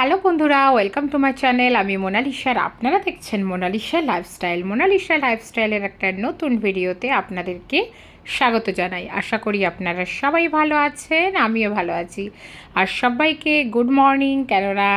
Hello বন্ধুরা, welcome to my channel. আমি মোনালিসার আপনারা দেখছেন মোনালিসা লাইফস্টাইল। মোনালিসা লাইফস্টাইলের একটা নতুন ভিডিওতে আপনাদেরকে স্বাগত জানাই। আশা করি আপনারা সবাই ভালো আছেন, আমিও ভালো আছি। আর সবাইকে গুড মর্নিং। কেননা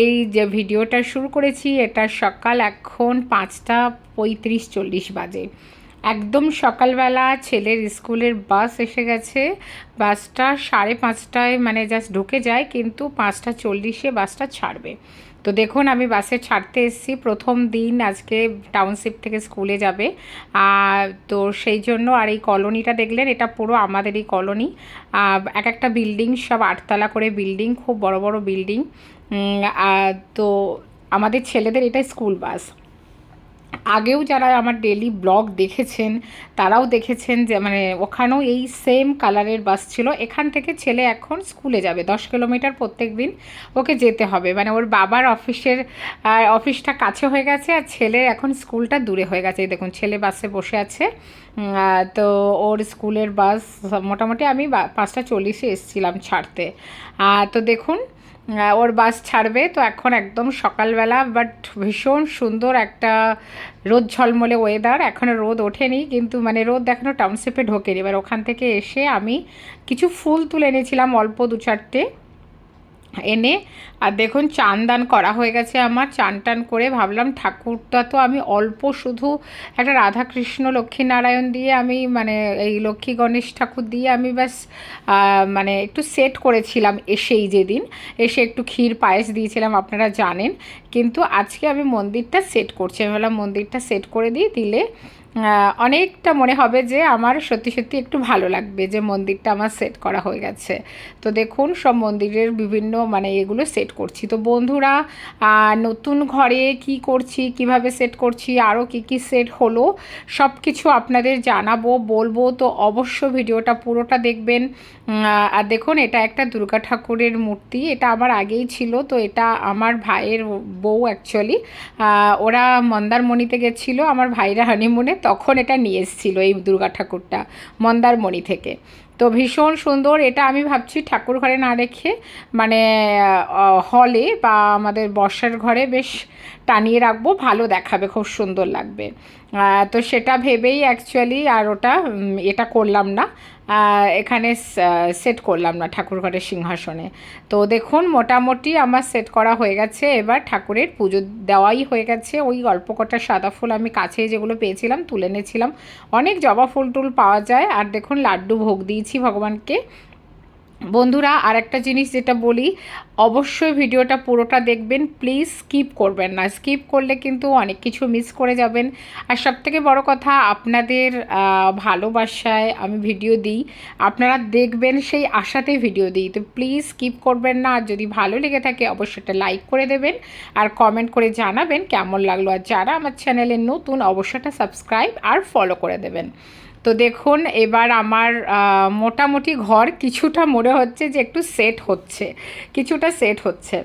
এই যে ভিডিওটা শুরু করেছি, এটা সকাল এখন পাঁচটা পঁয়ত্রিশ চল্লিশ বাজে। একদম সকালবেলা ছেলের স্কুলের বাস এসে গেছে। বাসটা সাড়ে পাঁচটায় মানে জাস্ট ঢুকে যায়, কিন্তু পাঁচটা চল্লিশে বাসটা ছাড়বে। তো দেখুন, আমি বাসে ছাড়তে এসেছি। প্রথম দিন আজকে টাউনশিপ থেকে স্কুলে যাবে। তো সেই জন্য আর এই কলোনিটা দেখলেন, এটা পুরো আমাদের এই কলোনি এক একটা বিল্ডিং সব আটতলা করে বিল্ডিং খুব বড় বড় বিল্ডিং তো আমাদের ছেলেদের এটা স্কুল বাস আগেও যারা আমার ডেলি ব্লগ দেখেছেন, তারাও দেখেছেন যে মানে ওখানেও এই সেম কালারের বাস ছিল। এখান থেকে ছেলে এখন স্কুলে যাবে, দশ কিলোমিটার প্রত্যেক দিন ওকে যেতে হবে। মানে ওর বাবার অফিসের অফিসটা কাছে হয়ে গেছে আর ছেলের এখন স্কুলটা দূরে হয়ে গেছে। দেখুন, ছেলে বাসে বসে আছে। তো ওর স্কুলের বাস মোটামুটি আমি পাঁচটা চল্লিশে এসেছিলাম ছাড়তে। তো দেখুন ওর বাস ছাড়বে, তো এখন একদম সকালবেলা বাট ভীষণ সুন্দর একটা রোদ ঝলমলে ওয়েদার এখনও রোদ ওঠেনি, কিন্তু মানে রোদ এখনও টাউনশিপে ঢোকেনি। এবার ওখান থেকে এসে আমি কিছু ফুল তুলে এনেছিলাম অল্প দু চারটে। এনে, আর দেখুন চান দান করা হয়ে গেছে আমার চান টান করে ভাবলাম ঠাকুরটা তো আমি অল্প শুধু একটা রাধাকৃষ্ণ লক্ষ্মীনারায়ণ দিয়ে আমি মানে এই লক্ষ্মী গণেশ ঠাকুর দিয়ে আমি ব্যাস মানে একটু সেট করেছিলাম এসেই যেদিন। এসে একটু ক্ষীর পায়েস দিয়েছিলাম, আপনারা জানেন। কিন্তু আজকে আমি মন্দিরটা সেট করছি। আমি ভাবলাম মন্দিরটা সেট করে দিই, দিলে অনেকটা মনে হবে যে আমার সত্যি সত্যি একটু ভালো লাগবে যে মন্দিরটা আমার সেট করা হয়ে গেছে। তো দেখুন, সব মন্দিরের বিভিন্ন মানে এগুলো সেট করছি। তো বন্ধুরা নতুন ঘরে কি করছি, কীভাবে সেট করছি আরও কি কি সেট হলো সব কিছু আপনাদের জানাব, বলব। তো অবশ্য ভিডিওটা পুরোটা দেখবেন। আর দেখুন, এটা একটা দুর্গা ঠাকুরের মূর্তি। এটা আমার আগেই ছিল, তো এটা আমার ভাইয়ের বউ অ্যাকচুয়ালি ওরা মন্দারমণিতে গেছিল, আমার ভাইরা হানিমুনে তখন এটা নিয়ে এসেছিল এই দুর্গা ঠাকুরটা, মন্দারমণি থেকে। তো ভীষণ সুন্দর, এটা আমি ভাবছি ঠাকুর ঘরে না রেখে মানে হলে বা আমাদের বর্ষার ঘরে বেশ টানিয়ে রাখব, ভালো দেখাবে, খুব সুন্দর লাগবে। তো সেটা ভেবেই অ্যাকচুয়ালি আর ওটা এটা করলাম না। এখানে সেট করলাম না ঠাকুর ঘরের সিংহাসনে। তো দেখুন, মোটামুটি আমার সেট করা হয়ে গেছে। এবার ঠাকুরের পুজো দেওয়াই হয়ে গেছে। ওই গল্প কটা সাদা ফুল আমি কাছে যেগুলো পেয়েছিলাম, তুলে এনেছিলাম। অনেক জবা ফুল টুল পাওয়া যায়। আর দেখুন, লাড্ডু ভোগ দিয়েছি ভগবানকে। বন্ধুরা আর একটা জিনিস যেটা বলি, অবশ্যই ভিডিওটা পুরোটা দেখবেন, প্লিজ স্কিপ করবেন না। স্কিপ করলে কিন্তু অনেক কিছু মিস করে যাবেন। আর সবথেকে বড় কথা, আপনাদের ভালোবাসায় আমি ভিডিও দিই। আপনারা দেখবেন, সেই আশাতেই ভিডিও দিই। তো প্লিজ স্কিপ করবেন না। আর যদি ভালো লেগে থাকে, অবশ্যই একটা লাইক করে দেবেন। আর কমেন্ট করে জানাবেন কেমন লাগল। আর যারা আমার চ্যানেলে নতুন অবশ্যটা সাবস্ক্রাইব আর ফলো করে দেবেন। তো দেখুন, এবার আমার মোটামুটি ঘর কিছুটা মনে হচ্ছে যে একটু সেট হচ্ছে, কিছুটা সেট হচ্ছে।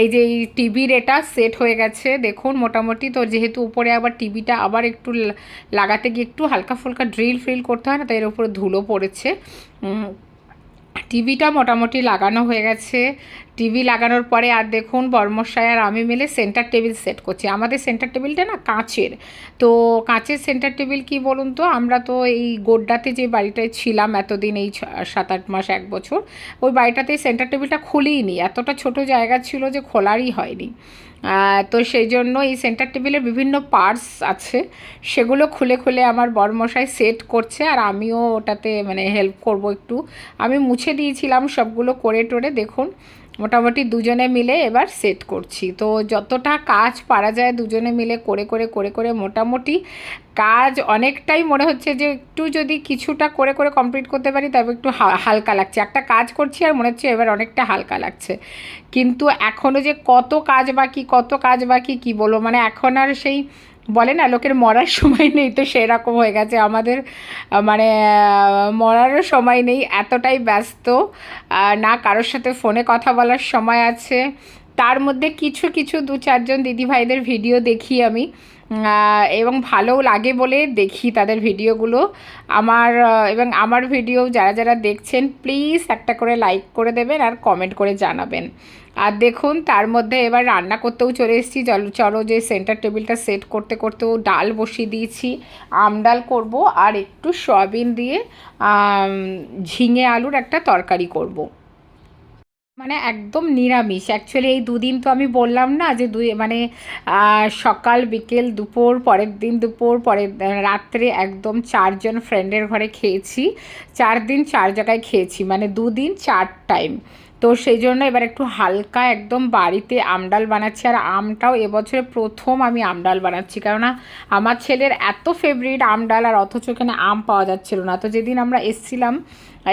এই যে এই টিভির এটা সেট হয়ে গেছে, দেখুন মোটামুটি তো যেহেতু উপরে আবার টিভিটা আবার একটু লাগাতে গিয়ে একটু হালকা ফুলকা ড্রিল ফ্রিল করতে হয় না, তাই এর উপরে ধুলো পড়েছে। টিভিটা মোটামুটি লাগানো হয়ে গেছে। টিভি লাগানোর পরে আর দেখুন বর্মশায় আর আমি মিলে সেন্টার টেবিল সেট করছি। আমাদের সেন্টার টেবিলটা না কাঁচের। তো কাঁচের সেন্টার টেবিল কি বলুন তো? আমরা তো এই গোড্ডাতে যে বাড়িটায় ছিলাম এতদিন, এই সাত আট মাস, এক বছর, ওই বাড়িটাতে সেন্টার টেবিলটা খুলেই নি এতটা ছোট জায়গা ছিল যে খোলারই হয়নি। তো সেই জন্য এই সেন্টার টেবিলের বিভিন্ন পার্টস আছে, সেগুলো খুলে খুলে আমার বরমশাই সেট করছে আর আমিও ওটাতে মানে হেল্প করব একটু। আমি মুছে দিয়েছিলাম সবগুলো করে টোরে দেখুন। মোটামুটি দুজনে মিলে এবার সেট করছি। তো যতটা কাজ পারা যায় দুজনে মিলে করে করে করে করে মোটামুটি কাজ অনেকটাই মনে হচ্ছে যে একটু যদি কিছুটা করে করে কমপ্লিট করতে পারি তবে একটু হালকা লাগছে। একটা কাজ করছি আর মনে হচ্ছে এবার অনেকটা হালকা লাগছে। কিন্তু এখনও যে কত কাজ বাকি, কত কাজ বাকি কী বলব? মানে এখন আর সেই বলে না, লোকের মরার সময় নেই তো সেরকম হয়ে গেছে। আমাদের মানে মরারও সময় নেই, এতটাই ব্যস্ত। না কারোর সাথে ফোনে কথা বলার সময় আছে। তার মধ্যে কিছু কিছু দু চারজন দিদিভাইদের ভিডিও দেখি আমি। এবং ভালোও লাগে বলে দেখি তাদের ভিডিওগুলো। আমার এবং আমার ভিডিও যারা যারা দেখছেন প্লিজ একটা করে লাইক করে দেবেন আর কমেন্ট করে জানাবেন। আর দেখুন, তার মধ্যে এবার রান্না করতেও চলে এসেছি। চলো চলো যে সেন্টার টেবিলটা সেট করতে করতেও ডাল বসিয়ে দিয়েছি, আম ডাল করব আর একটু সয়াবিন দিয়ে ঝিঙে আলুর একটা তরকারি করব। মানে একদম নিরামিষ। অ্যাকচুয়ালি এই দুদিন তো আমি বললাম না যে দুই মানে সকাল, বিকেল, দুপুর, পরের দিন দুপুর, পরের রাত্রে একদম চারজন ফ্রেন্ডের ঘরে খেয়েছি। চার দিন চার জায়গায় খেয়েছি মানে দুদিন চার টাইম তো সেই জন্য এবার একটু হালকা একদম বাড়িতে আমডাল বানাচ্ছি। আর আমটাও এবছরে প্রথম আমি আমডাল বানাচ্ছি। কেননা আমার ছেলের এত ফেভারিট আমডাল আর অথচ এখানে আম পাওয়া যাচ্ছিল না। তো যেদিন আমরা এসছিলাম,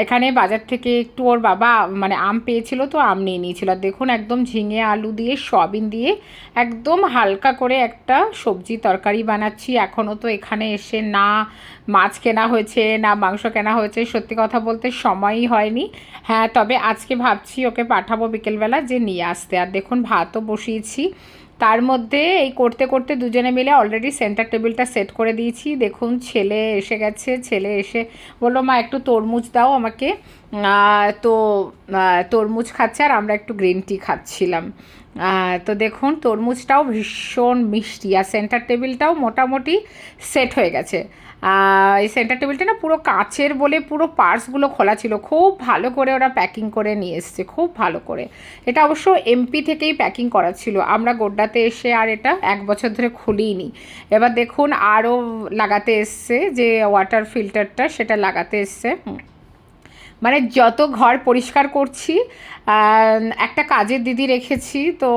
এখানে বাজার থেকে একটু ওর বাবা মানে আম পেয়েছিল, তো আম নিয়ে নিয়েছিল। আর দেখুন একদম ঝিঙে আলু দিয়ে, সয়াবিন দিয়ে একদম হালকা করে একটা সবজি তরকারি বানাচ্ছি। এখনও তো এখানে এসে না মাছ কেনা হয়েছে, না মাংস কেনা হয়েছে। সত্যি কথা বলতে সময়ই হয়নি। হ্যাঁ তবে আজকে ভাবছি ওকে পাঠাবো বিকেলবেলা, যে নিয়ে আসতে। আর দেখুন, ভাতও বসিয়েছি। তার মধ্যে এই করতে করতে দুজনে মিলে অলরেডি সেন্টার টেবিলটা সেট করে দিয়েছি। দেখুন, ছেলে এসে গেছে, ছেলে এসে বলল, মা, একটু তরমুজ দাও আমাকে। তো তরমুজ খাচ্ছে আর আমরা একটু গ্রিন টি খাচ্ছিলাম। তো দেখুন, তরমুজটাও ভীষণ মিষ্টি আর সেন্টার টেবিলটাও মোটামুটি সেট হয়ে গেছে। এই সেন্টার টেবিলটা না পুরো কাচের বলে পুরো পার্টসগুলো খোলা ছিল। খুব ভালো করে ওরা প্যাকিং করে নিয়ে এসছে, খুব ভালো করে। এটা অবশ্য এমপি থেকেই প্যাকিং করা ছিল। আমরা গোড্ডাতে এসে আর এটা এক বছর ধরে খুলিনি। এবার দেখুন, আরও লাগাতে এসছে যে ওয়াটার ফিল্টারটা সেটা লাগাতে এসছে। মানে যত ঘর পরিষ্কার করছি একটা কাজের দিদি রেখেছি, তো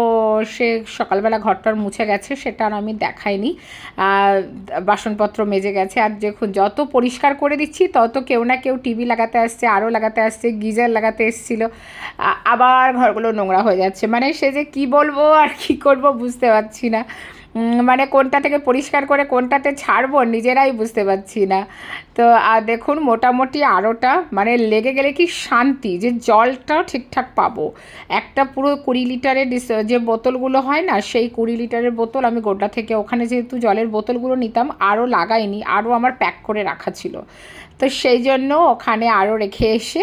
সে সকালবেলা ঘরটার মুছে গেছে, সেটা আর আমি দেখাইনি। বাসনপত্র মেজে গেছে, আর দেখুন, যত পরিষ্কার করে দিচ্ছি, তত কেউ না কেউ টিভি লাগাতে আসছে আরও লাগাতে আসছে, গিজার লাগাতে এসছিল। আবার ঘরগুলো নোংরা হয়ে যাচ্ছে। মানে সে যে কি বলব আর কি করব বুঝতে পারছি না। মানে কোনটা থেকে পরিষ্কার করে কোনটাতে ছাড়বো নিজেরাই বুঝতে পারছি না। তো, আর দেখুন মোটামুটি আরোটা মানে লেগে গেলে কি শান্তি যে জলটা ঠিকঠাক পাবো। একটা পুরো কুড়ি লিটারের যে বোতলগুলো হয় না, সেই কুড়ি লিটারের বোতল আমি গোড্ডা থেকে ওখানে যেহেতু জলের বোতলগুলো নিতাম আরও লাগাইনি আরও আমার প্যাক করে রাখা ছিল। তো সেই জন্য ওখানে আরও রেখে এসে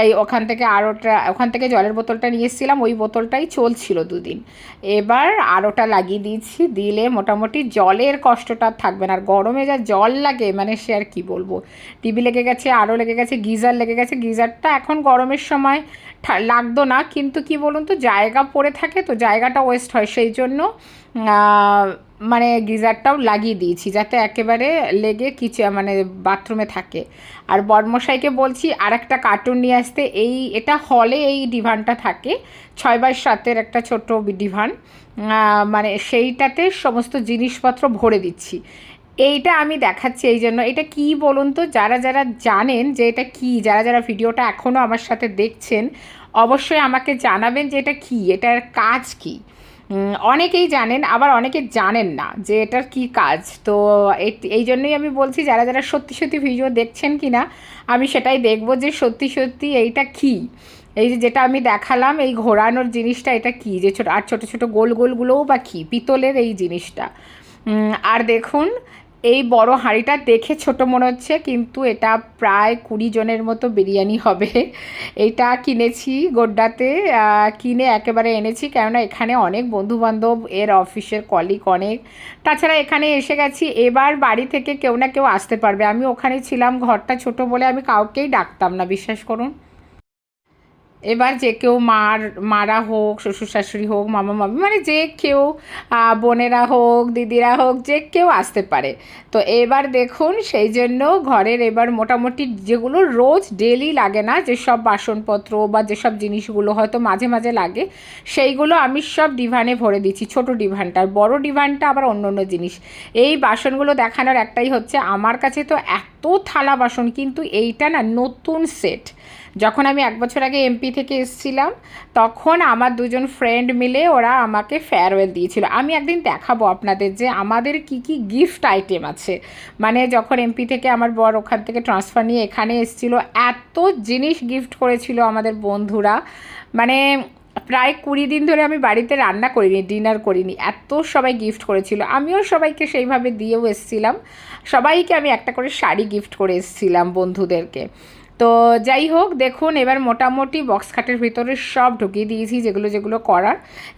এই ওখান থেকে আরোটা ওখান থেকে জলের বোতলটা নিয়ে এসেছিলাম, ওই বোতলটাই চলছিল দুদিন। এবার আরোটা লাগিয়ে দিয়েছি, দিলে মোটামুটি জলের কষ্টটা থাকবে না, আর গরমে যা জল লাগে মানে সে আর কী বলব? টিভি লেগে গেছে আরও লেগে গেছে, গিজার লেগে গেছে, গিজারটা এখন গরমের সময় লাগতো না, কিন্তু কি বলুন তো, জায়গা পড়ে থাকে তো, জায়গাটা ওয়েস্ট হয়, সেই জন্য মানে গিজারটাও লাগিয়ে দিয়েছি যাতে একেবারে লেগে কিচে মানে বাথরুমে থাকে। আর বর্মশাইকে বলছি আর একটা কার্টুন নিয়ে আসতে। এই, এটা হলে এই ডিভানটা থাকে। ছয় বাই সাতের একটা ছোট ডিভান। মানে সেইটাতে সমস্ত জিনিসপত্র ভরে দিচ্ছি। এইটা আমি দেখাচ্ছি এই জন্য। এটা কি বলুন তো? যারা যারা জানেন যে এটা কি, যারা যারা ভিডিওটা এখনও আমার সাথে দেখছেন, অবশ্যই আমাকে জানাবেন যে এটা কি, এটার কাজ কি। অনেকেই জানেন, আবার অনেকে জানেন না যে এটার কি কাজ। তো এই জন্যই আমি বলছি, যারা যারা সত্যি সত্যি ভিডিও দেখছেন কি না আমি সেটাই দেখব যে সত্যি সত্যি এইটা কি। এই যে যেটা আমি দেখালাম, এই ঘোরানোর জিনিসটা এটা কি? যে ছোটো, আর ছোটো ছোটো গোল গোলগুলোও বা কী? পিতলের এই জিনিসটা। আর দেখুন এই বড় হাঁড়িটা দেখে ছোট মনে হচ্ছে, কিন্তু এটা প্রায় কুড়ি জনের মতো বিরিয়ানি হবে। এটা কিনেছি গোড্ডাতে কিনে একেবারে এনেছি, কেননা এখানে অনেক বন্ধুবান্ধব, এর অফিসের কলিগ অনেক। তাছাড়া এখানে এসে গেছি, এবার বাড়ি থেকে কেউ না কেউ আসতে পারবে। আমি ওখানে ছিলাম, ঘরটা ছোট বলে আমি কাউকেই ডাকতাম না, বিশ্বাস করুন। এবার যে কেউ মার, মারা হোক, শ্বশুর শাশুড়ি হোক, মামা মামি মানে যে কেউ বোনেরা হোক, দিদিরা হোক, যে কেউ আসতে পারে। তো এবার দেখুন, সেই জন্য ঘরের এবার মোটামুটি যেগুলো রোজ ডেলি লাগে না, যেসব বাসনপত্র বা যেসব জিনিসগুলো হয়তো মাঝে মাঝে লাগে, সেইগুলো আমি সব ডিভানে ভরে দিচ্ছি, ছোট ডিভানটা আর বড় ডিভানটা আবার অন্য অন্য জিনিস। এই বাসনগুলো দেখানোর একটাই হচ্ছে, আমার কাছে তো এত থালা বাসন, কিন্তু এইটা না নতুন সেট যখন আমি এক বছর আগে এমপি থেকে এসেছিলাম, তখন আমার দুজন ফ্রেন্ড মিলে ওরা আমাকে ফেয়ারওয়েল দিয়েছিল। আমি একদিন দেখাবো আপনাদের যে আমাদের কি কি গিফট আইটেম আছে। মানে যখন এমপি থেকে আমার বর ওখান থেকে ট্রান্সফার নিয়ে এখানে এসেছিল, এত জিনিস গিফট করেছিল আমাদের বন্ধুরা। মানে প্রায় কুড়ি দিন ধরে আমি বাড়িতে রান্না করিনি ডিনার করিনি, এত সবাই গিফট করেছিল। আমিও সবাইকে সেইভাবে দিয়েও এসেছিলাম। সবাইকে আমি একটা করে শাড়ি গিফট করে এসেছিলাম বন্ধুদেরকে। তো যাই হোক, দেখুন, এবার মোটামুটি বক্স খাটের ভিতরে সব ঢুকিয়ে দিয়েছি, যেগুলো যেগুলো করার।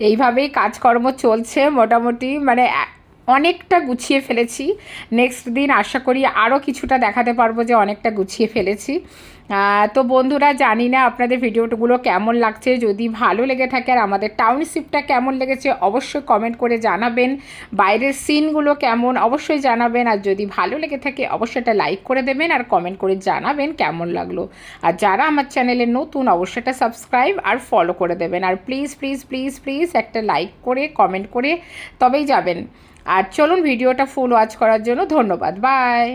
এইভাবেই কাজকর্ম চলছে মোটামুটি মানে অনেকটা গুছিয়ে ফেলেছি। নেক্সট দিন আশা করি আরও কিছুটা দেখাতে পারব যে অনেকটা গুছিয়ে ফেলেছি। তো বন্ধুরা, জানি না আপনাদের ভিডিওগুলো কেমন লাগছে। যদি ভালো লেগে থাকে আর আমাদের টাউনশিপটা কেমন লেগেছে, অবশ্যই কমেন্ট করে জানাবেন। বাইরের সিনগুলো কেমন, অবশ্যই জানাবেন। আর যদি ভালো লেগে থাকে, অবশ্যই একটা লাইক করে দেবেন আর কমেন্ট করে জানাবেন কেমন লাগল। আর যারা আমার চ্যানেলে নতুন, অবশ্যই একটা সাবস্ক্রাইব আর ফলো করে দেবেন। আর প্লিজ প্লিজ প্লিজ প্লিজ একটা লাইক করে কমেন্ট করে তবেই যাবেন। আর চলুন ভিডিওটা ফুল ওয়াচ করার জন্য ধন্যবাদ। বাই